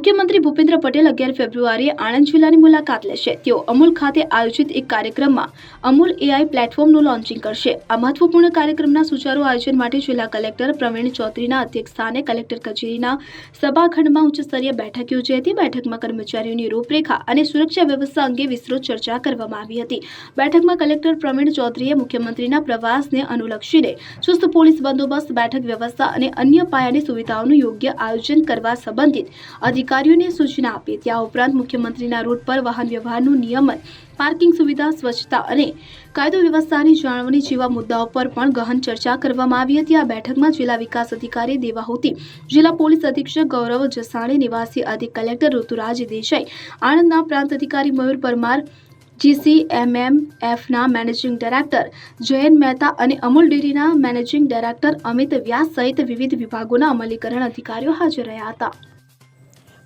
મુખ્યમંત્રી ભૂપેન્દ્ર પટેલ અગિયાર ફેબ્રુઆરીએ આણંદ જિલ્લાની મુલાકાત લેશે. તેઓ અમૂલ ખાતે આયોજિત એક કાર્યક્રમમાં અમૂલ એઆઈ પ્લેટફોર્મનું લોન્ચિંગ કરશે. આ મહત્વપૂર્ણ કાર્યક્રમના સુચારુ આયોજન માટે જિલ્લા કલેક્ટર પ્રવીણ ચૌધરીના અધ્યક્ષસ્થાને કલેક્ટર કચેરીના સભાખંડમાં ઉચ્ચસ્તરીય બેઠક યોજાઈ હતી. બેઠકમાં કર્મચારીઓની રૂપરેખા અને સુરક્ષા વ્યવસ્થા અંગે વિસ્તૃત ચર્ચા કરવામાં આવી હતી. બેઠકમાં કલેક્ટર પ્રવીણ ચૌધરીએ મુખ્યમંત્રીના પ્રવાસને અનુલક્ષીને ચુસ્ત પોલીસ બંદોબસ્ત, બેઠક વ્યવસ્થા અને અન્ય પાયાની સુવિધાઓનું યોગ્ય આયોજન કરવા સંબંધિત અધિકારીઓને સૂચના આપી. ત્યાં ઉપરાંત મુખ્યમંત્રીના રૂટ પર વાહન વ્યવહારનું નિયમન, પાર્કિંગ સુવિધા, સ્વચ્છતા અને કાયદો વ્યવસ્થાની જાળવણી જેવા મુદ્દાઓ પર પણ ગહન ચર્ચા કરવામાં આવી હતી. આ બેઠકમાં જિલ્લા વિકાસ અધિકારી દેવાહુતી, જિલ્લા પોલીસ અધિક્ષક ગૌરવ જસાણી, નિવાસી અધિક કલેક્ટર ઋતુરાજ દેસાઈ, આણંદના પ્રાંત અધિકારી મયુર પરમાર, જીસીએમએમએફના મેનેજિંગ ડાયરેક્ટર જયન મહેતા અને અમૂલ ડેરીના મેનેજિંગ ડાયરેક્ટર અમિત વ્યાસ સહિત વિવિધ વિભાગોના અમલીકરણ અધિકારીઓ હાજર રહ્યા હતા.